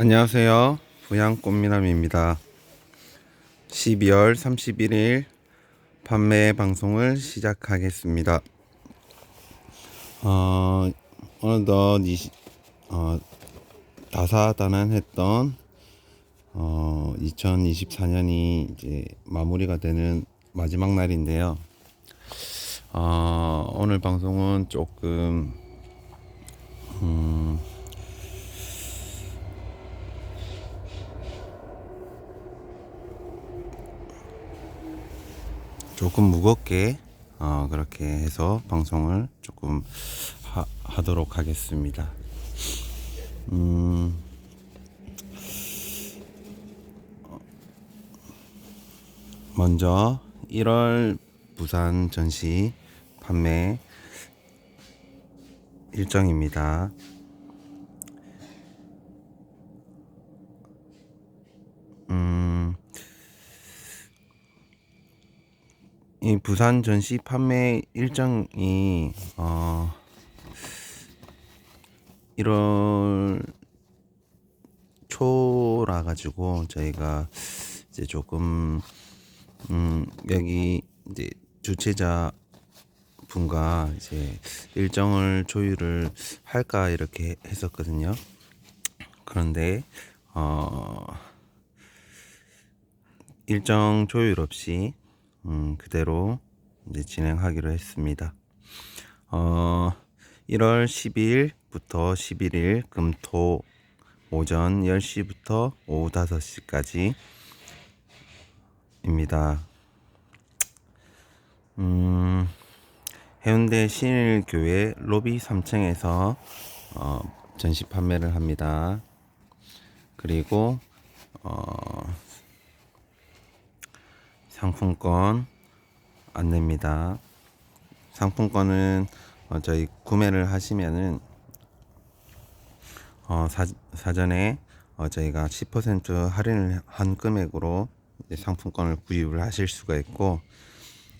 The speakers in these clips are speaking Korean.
안녕하세요. 부양 꽃미남입니다. 12월 31일 판매 방송을 시작하겠습니다. 어, 어느덧 20, 어, 다사다난했던 어, 2024년이 이제 마무리가 되는 마지막 날인데요. 어, 오늘 방송은 조금 조금 무겁게 어, 그렇게 해서 방송을 조금 하, 하도록 하겠습니다. 음, 먼저 1월 부산 전시 판매 일정입니다. 이 부산 전시 판매 일정이 어 1월 초라 가지고 저희가 이제 조금 음 여기 이제 주최자 분과 이제 일정을 조율을 할까 이렇게 했었거든요. 그런데 어 일정 조율 없이 음, 그대로 이제 진행하기로 했습니다. 어, 1월 10일부터 11일 금토 오전 10시부터 오후 5시까지 입니다. 음, 해운대 신일교회 로비 3층에서 어, 전시 판매를 합니다. 그리고 어, 상품권 안내입니다. 상품권은 어, 저희 구매를 하시면은 어, 사, 사전에 어, 저희가 10% 할인을 한 금액으로 상품권을 구입을 하실 수가 있고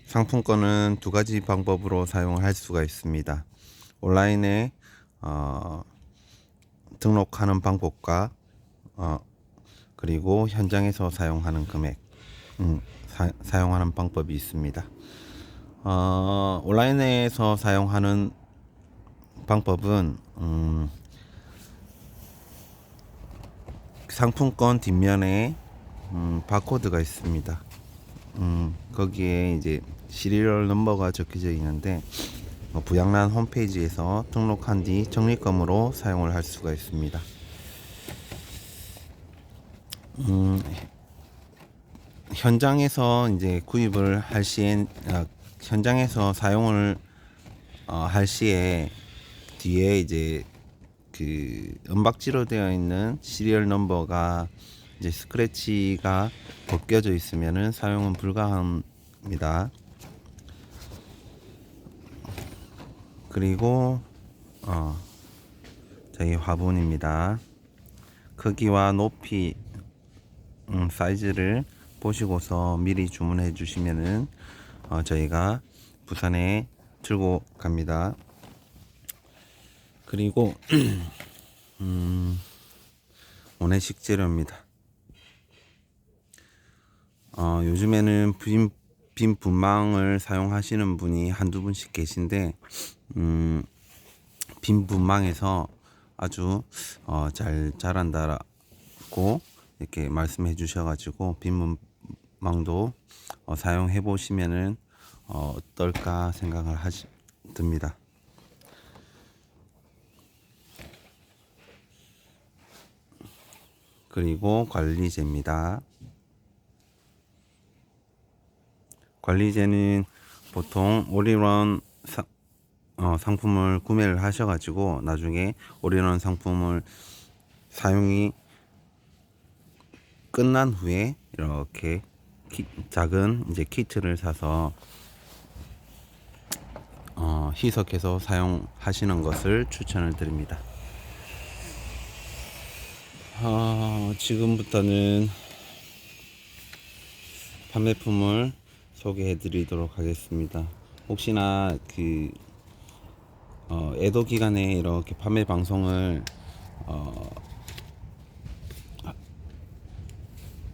상품권은 두 가지 방법으로 사용을 할 수가 있습니다. 온라인에 어, 등록하는 방법과 어, 그리고 현장에서 사용하는 금액 음, 사, 용하는 방법이 있습니다. 어, 온라인에서 사용하는 방법은 음, 상품권 뒷면에 음, 바코드가 있습니다. 음, 거기에 이제 시리얼 넘버가 적혀져 있는데 어, 부양란 홈페이지에서 등록한 뒤 적립금으로 사용을 할 수가 있습니다. 음, 현장에서 이제 구입을 할 시엔 어, 현장에서 사용을 어, 할 시에 뒤에 이제 그 은박지로 되어 있는 시리얼 넘버가 이제 스크래치가 벗겨져 있으면은 사용은 불가합니다. 그리고 어 저희 화분입니다. 크기와 높이 음, 사이즈를 보시고서 미리 주문해 주시면은 어, 저희가 부산에 들고 갑니다. 그리고 음, 오내식 재료입니다. 어, 요즘에는 빈, 빈 분망을 사용하시는 분이 한두 분씩 계신데 음, 빈 분망에서 아주 어, 잘 자란다고 이렇게 말씀해 주셔가지고 빈 망도 어, 사용해 보시면은 어, 어떨까 생각을 하시 듭니다. 그리고 관리제입니다. 관리제는 보통 올인원 사, 어, 상품을 구매를 하셔가지고 나중에 올인원 상품을 사용이 끝난 후에 이렇게 키, 작은 이제 키트를 사서 어, 희석해서 사용하시는 것을 추천을 드립니다. 어, 지금부터는 판매품을 소개해 드리도록 하겠습니다. 혹시나 그 어, 애도 기간에 이렇게 판매 방송을 어,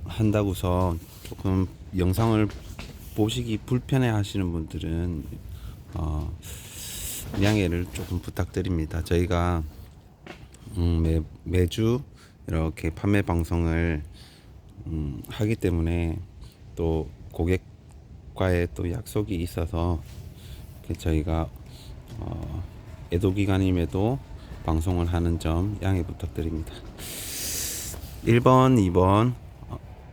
한다고서 조금 영상을 보시기 불편해 하시는 분들은 어, 양해를 조금 부탁드립니다. 저희가 음, 매, 매주 이렇게 판매 방송을 음, 하기 때문에 또 고객과의 또 약속이 있어서 저희가 어, 애도 기간임에도 방송을 하는 점 양해 부탁드립니다. 1번, 2번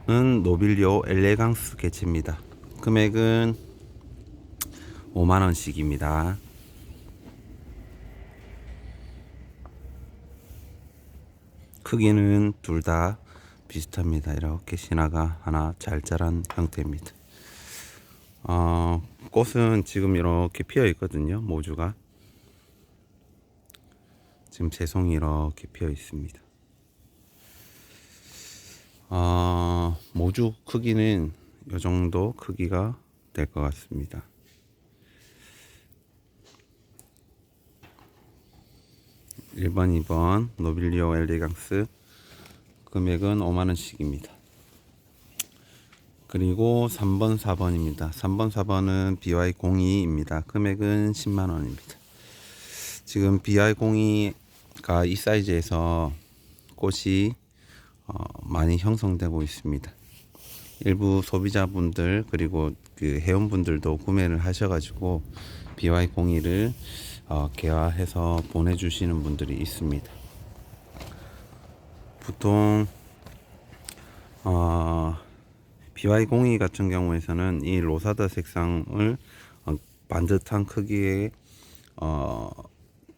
은 노빌리오 엘레강스 개체입니다. 금액은 5만 원씩입니다. 크기는 둘 다 비슷합니다. 이렇게 신화가 하나 잘 자란 형태입니다. 어, 꽃은 지금 이렇게 피어 있거든요. 모주가 지금 세 송이 이렇게 피어 있습니다. 어, 모주 크기는 이 정도 크기가 될 것 같습니다. 일번이번 노빌리오 엘리강스 금액은 5만원씩입니다. 그리고 3번, 4번입니다. 3번, 4번은 BY02입니다. 금액은 10만원입니다. 지금 BY02가 이 사이즈에서 꽃이 어, 많이 형성되고 있습니다. 일부 소비자분들 그리고 그 회원분들도 구매를 하셔가지고 BY02를 어, 개화해서 보내주시는 분들이 있습니다. 보통 어, BY02 같은 경우에서는 이 로사다 색상을 어, 반듯한 크기의 어,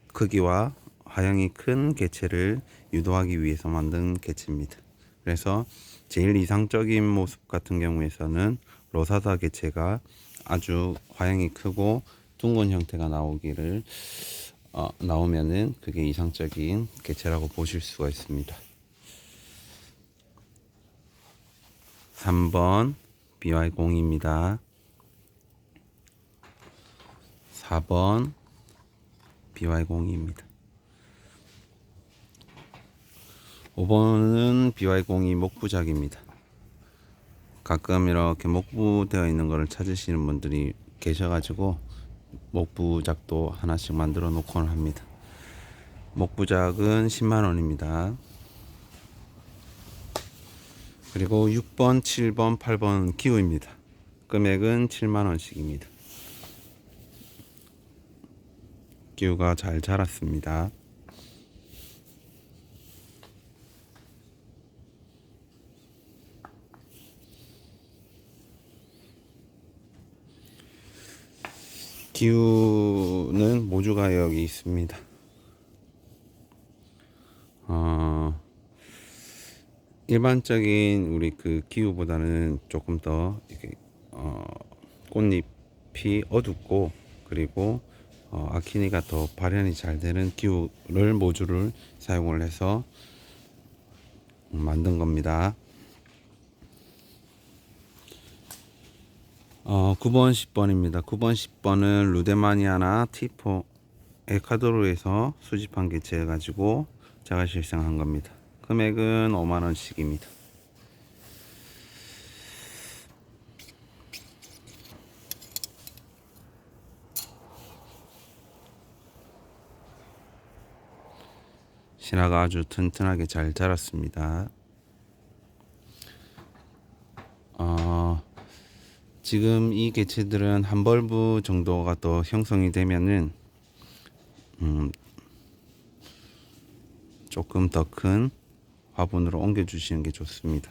크기와 화형이 큰 개체를 유도하기 위해서 만든 개체입니다. 그래서 제일 이상적인 모습 같은 경우에서는 로사다 개체가 아주 화형이 크고 둥근 형태가 나오기를 어, 나오면은 그게 이상적인 개체라고 보실 수가 있습니다. 3번 BY02입니다. 4번 BY02입니다. 5번은 BY02 목부작입니다. 가끔 이렇게 목부되어 있는 것을 찾으시는 분들이 계셔가지고 목부작도 하나씩 만들어 놓곤 합니다. 목부작은 10만원입니다. 그리고 6번, 7번, 8번 기우입니다. 금액은 7만원씩입니다. 기우가 잘 자랐습니다. 기우는 모주가 여기 있습니다. 어, 일반적인 우리 그 기우보다는 조금 더 이렇게 어, 꽃잎이 어둡고 그리고 어, 아키니가 더 발현이 잘 되는 기우를 모주를 사용을 해서 만든 겁니다. 어, 9번, 10번입니다. 9번, 10번은 루데마니아나 티포 에카도르에서 수집한 개체 가지고 제가 실생한 겁니다. 금액은 5만 원씩입니다. 신화가 아주 튼튼하게 잘 자랐습니다. 어, 지금 이 개체들은 한 벌브 정도가 더 형성이 되면은 음, 조금 더 큰 화분으로 옮겨 주시는 게 좋습니다.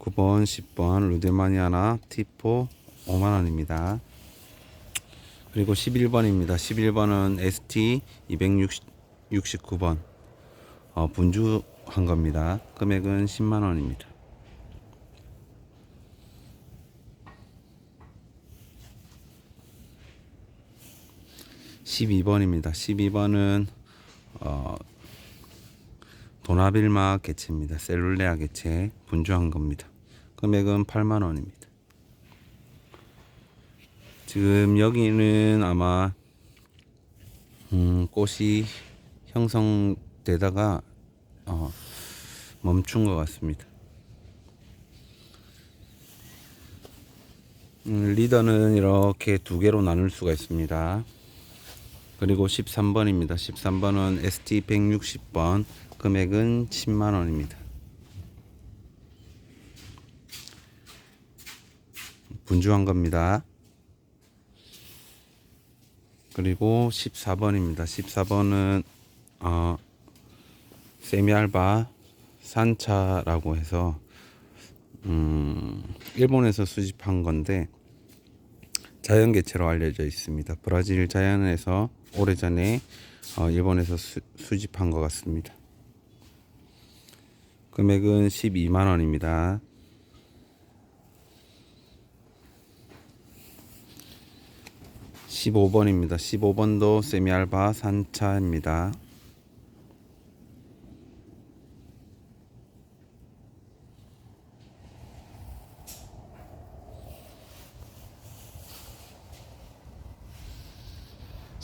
9번, 10번 루데마니아나 티포 5만 원입니다. 그리고 11번입니다. 11번은 ST 269번 어, 분주 한 겁니다. 금액은 10만 원입니다. 십이 번입니다 12번은 어, 도나빌마 개체입니다. 셀룰레아 개체 분주한 겁니다. 금액은 8만 원입니다. 지금 여기는 아마 음, 꽃이 형성되다가 어, 멈춘 것 같습니다. 음, 리더는 이렇게 두 개로 나눌 수가 있습니다. 그리고 13번입니다. 13번은 ST 160번 금액은 10만 원입니다. 분주한 겁니다. 그리고 14번입니다. 14번은 어, 세미알바 산차라고 해서 음, 일본에서 수집한 건데 자연 개체로 알려져 있습니다. 브라질 자연에서 오래전에 어, 일본에서 수, 수집한 것 같습니다. 금액은 12만 원입니다. 15번입니다. 15번도 세미알바 산차입니다.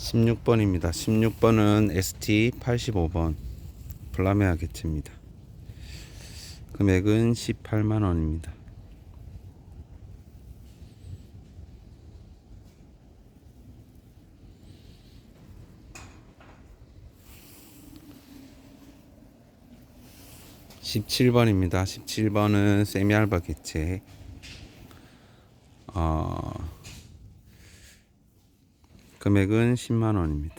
십육 번입니다. 십육 번은 ST 팔십오 번 플라메아 개체입니다. 금액은 십팔만 원입니다. 17번입니다. 17번은 세미알바 개체. 어, 금액은 10만 원입니다.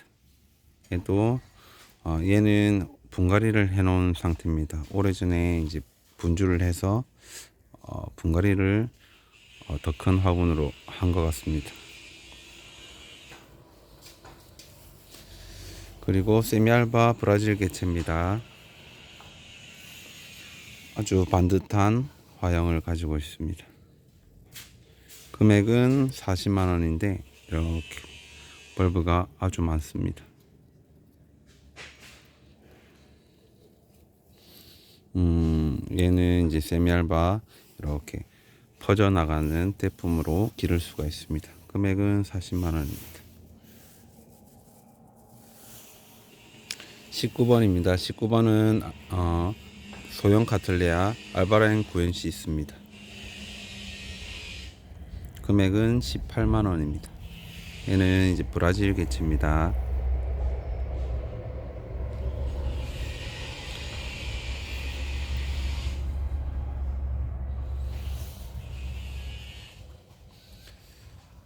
얘도 어, 얘는 분갈이를 해 놓은 상태입니다. 오래전에 이제 분주를 해서 어, 분갈이를 어, 더 큰 화분으로 한 것 같습니다. 그리고 세미알바 브라질 개체입니다. 아주 반듯한 화형을 가지고 있습니다. 금액은 40만 원인데 이렇게 벌브가 아주 많습니다. 음, 얘는 이제 세미알바 이렇게 퍼져 나가는 제품으로 기를 수가 있습니다. 금액은 40만 원입니다. 19번입니다. 19번은 어, 소형 카틀레아 알바라인 구엔시 있습니다. 금액은 18만 원입니다. 얘는 이제 브라질 개체입니다.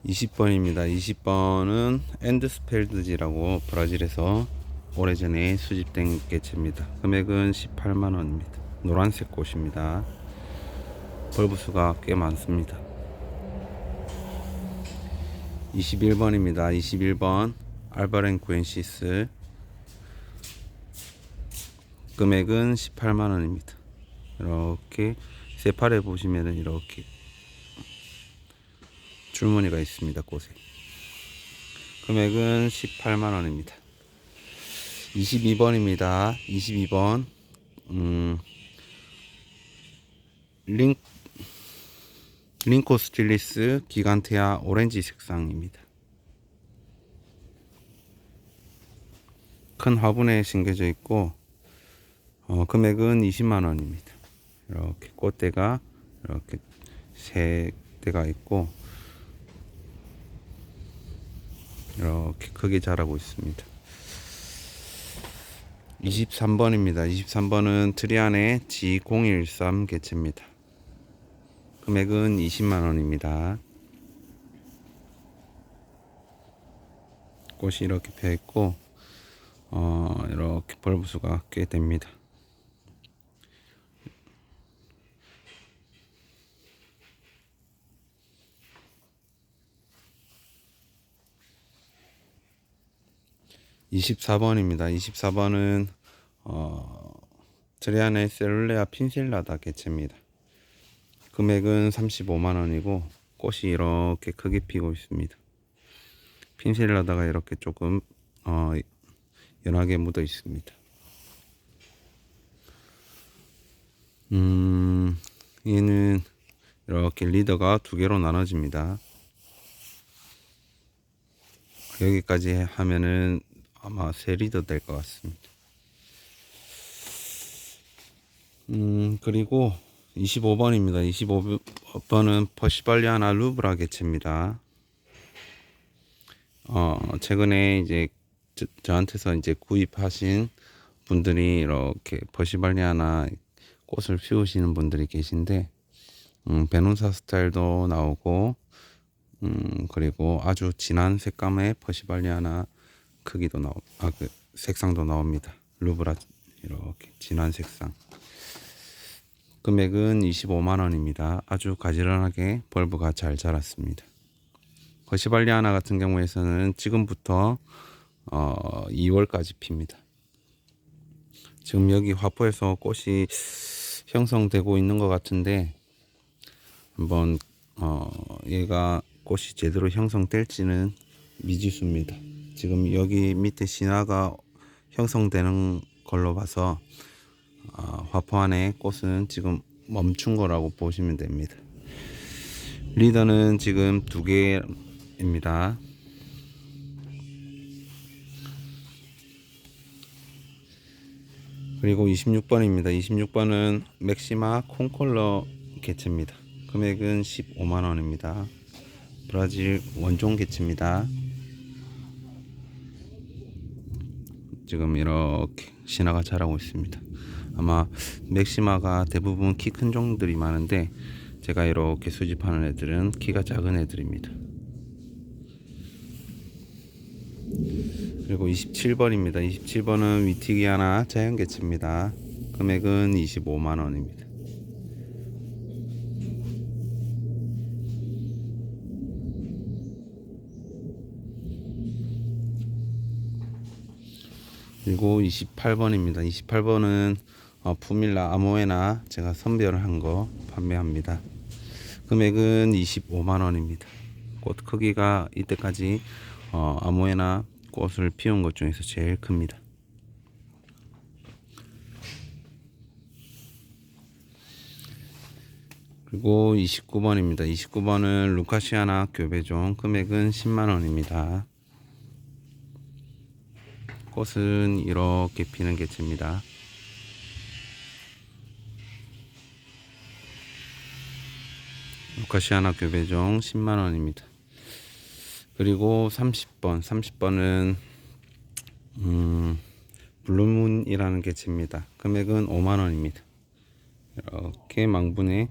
(20번입니다) (20번은) 엔드스펠드지라고 브라질에서 오래전에 수집된 개체입니다. 금액은 18만 원입니다. 노란색 꽃입니다. 벌브 수가 꽤 많습니다. 21번입니다. 21번 알바렌 구엔시스 금액은 18만 원입니다. 이렇게 세팔에 보시면은 이렇게 줄무늬가 있습니다. 꽃에 금액은 18만 원입니다. 22번입니다. 22번. 음, 링, 링코스틸리스 기간테아 오렌지 색상입니다. 큰 화분에 심겨져 있고, 어, 금액은 20만 원입니다. 이렇게 꽃대가 이렇게 세 대가 있고, 이렇게 크게 자라고 있습니다. 23번입니다. 23번은 트리안의 G013 개체입니다. 금액은 20만 원입니다. 꽃이 이렇게 펴 있고 어, 이렇게 벌브수가 꽤 됩니다. (24번입니다) (24번은) 어, 트리안의 셀룰레아 핀실라다 개체입니다. 금액은 35만 원이고 꽃이 이렇게 크게 피고 있습니다. 핀실라다가 이렇게 조금 어, 연하게 묻어 있습니다. 음, 얘는 이렇게 리더가 두 개로 나눠집니다. 여기까지 하면은 아마 세 리더 될 것 같습니다. 음, 그리고 25번입니다. 25번은 퍼시발리아나 루브라 개체입니다. 어, 최근에 이제 저, 저한테서 이제 구입하신 분들이 이렇게 퍼시발리아나 꽃을 피우시는 분들이 계신데, 음, 베누사 스타일도 나오고, 음, 그리고 아주 진한 색감의 퍼시발리아나 크기도 나오, 아, 그 색상도 나옵니다. 루브라 이렇게 진한 색상. 금액은 25만 원입니다. 아주 가지런하게 벌브가 잘 자랐습니다. 거시발리아나 같은 경우에서는 지금부터 어, 2월까지 핍니다. 지금 여기 화포에서 꽃이 형성되고 있는 것 같은데 한번 어, 얘가 꽃이 제대로 형성될지는 미지수입니다. 지금 여기 밑에 신화가 형성되는 걸로 봐서 어, 화포 안에 꽃은 지금 멈춘 거라고 보시면 됩니다. 리더는 지금 두 개입니다. 그리고 26번입니다. 26번은 맥시마 콩콜러 개체입니다. 금액은 15만 원입니다. 브라질 원종 개체입니다. 지금 이렇게 신화가 자라고 있습니다. 아마 맥시마가 대부분 키 큰 종들이 많은데 제가 이렇게 수집하는 애들은 키가 작은 애들입니다. 그리고 27번입니다. 27번은 위티기아나 자연개체입니다. 금액은 25만 원입니다. 그리고 28번입니다. 28번은 어, 푸밀라 아모에나 제가 선별을 한 거 판매합니다. 금액은 25만 원입니다. 꽃 크기가 이때까지 어, 아모에나 꽃을 피운 것 중에서 제일 큽니다. 그리고 29번입니다. 29번은 루카시아나 교배종 금액은 10만 원입니다. 꽃은 이렇게 피는 개체입니다. 루카시아나 교배종 10만 원입니다. 그리고 30번, 30번은 음, 블루문이라는 개체입니다. 금액은 5만 원입니다. 이렇게 망분에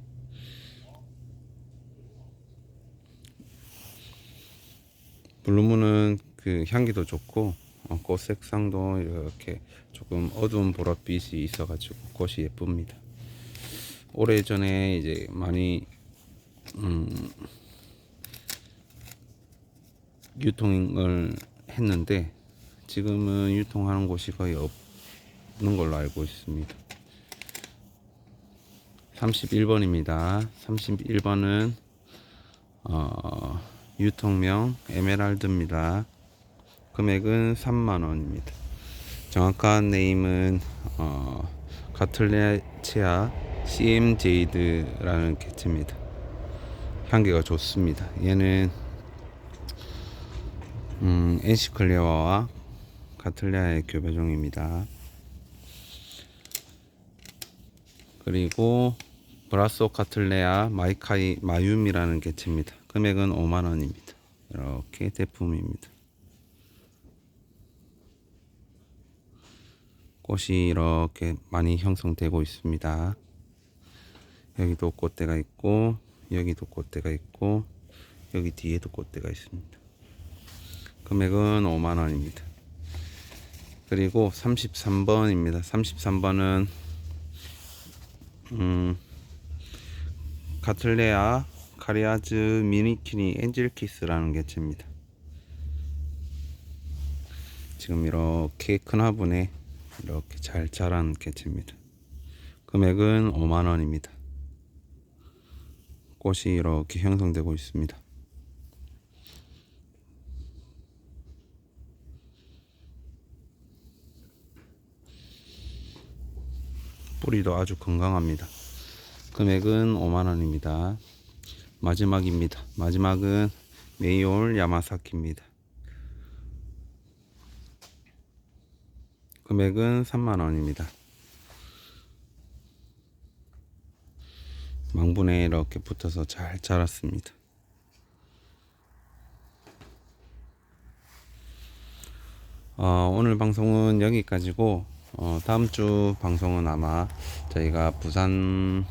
블루문은 그 향기도 좋고 어, 꽃 색상도 이렇게 조금 어두운 보랏빛이 있어가지고 꽃이 예쁩니다. 오래 전에 이제 많이 음, 유통을 했는데 지금은 유통하는 곳이 거의 없는 걸로 알고 있습니다. 31번입니다. 31번은 어, 유통명 에메랄드입니다. 금액은 3만 원입니다. 정확한 네임은 어, 가틀레치아 CM제이드라는 개체입니다. 향기가 좋습니다. 얘는 음, 엔시클레어와 가틀레아의 교배종입니다. 그리고 브라소 카틀레아 마이카이 마윰이라는 개체입니다. 금액은 5만 원입니다. 이렇게 대품입니다. 꽃이 이렇게 많이 형성되고 있습니다. 여기도 꽃대가 있고 여기도 꽃대가 있고 여기 뒤에도 꽃대가 있습니다. 금액은 5만 원입니다. 그리고 33번입니다. 33번은 음, 가틀레아 카리아즈 미니키니 엔젤키스라는 개체입니다. 지금 이렇게 큰 화분에 이렇게 잘 자란 개체입니다. 금액은 5만 원입니다. 꽃이 이렇게 형성되고 있습니다. 뿌리도 아주 건강합니다. 금액은 5만 원입니다. 마지막입니다. 마지막은 메이올 야마사키입니다. 금액은 3만 원입니다. 성분에 이렇게 붙어서 잘 자랐습니다. 어, 오늘 방송은 여기까지고 어, 다음 주 방송은 아마 저희가 부산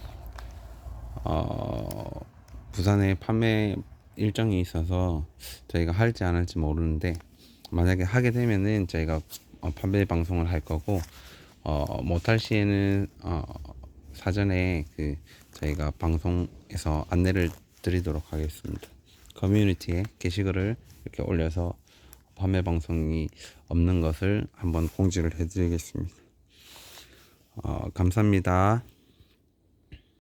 어, 부산에 판매 일정이 있어서 저희가 할지 안 할지 모르는데 만약에 하게 되면은 저희가 어, 판매 방송을 할 거고 어, 못할 시에는 어, 사전에 그 저희가 방송에서 안내를 드리도록 하겠습니다. 커뮤니티에 게시글을 이렇게 올려서 판매 방송이 없는 것을 한번 공지를 해드리겠습니다. 어, 감사합니다.